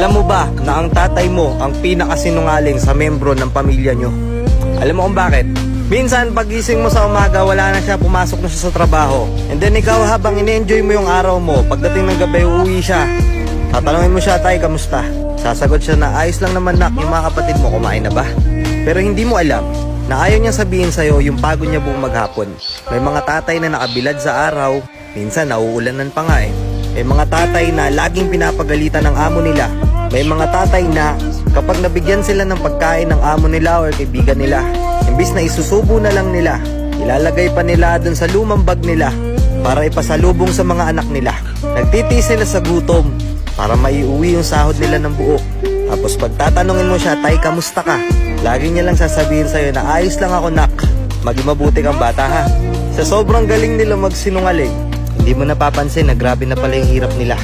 Alam mo ba na ang tatay mo ang pinakasinungaling sa membro ng pamilya nyo? Alam mo kung bakit? Minsan, pagising mo sa umaga, wala na siya, pumasok na siya sa trabaho. And then ikaw, habang ine-enjoy mo yung araw mo, pagdating ng gabi, uuwi siya. Tatanungin mo siya, tay, kamusta? Sasagot siya na, ayos lang naman nak, yung mga kapatid mo, kumain na ba? Pero hindi mo alam, na ayaw niya sabihin sa'yo yung pagod niya buong maghapon. May mga tatay na nakabilad sa araw, minsan nauulanan pa nga eh. May mga tatay na laging pinapagalitan ng amo nila. May mga tatay na kapag nabigyan sila ng pagkain ng amo nila or kaibigan nila, imbis na isusubo na lang nila, ilalagay pa nila dun sa lumang bag nila para ipasalubong sa mga anak nila. Nagtitiis sila sa gutom para maiuwi yung sahod nila ng buo. Tapos pag tatanungin mo siya, Tay, kamusta ka? Lagi niya lang sasabihin sa'yo na ayos lang ako, nak. Maging mabuti kang bata, ha? Sa sobrang galing nila magsinungaling, hindi mo napapansin na grabe na pala yung hirap nila.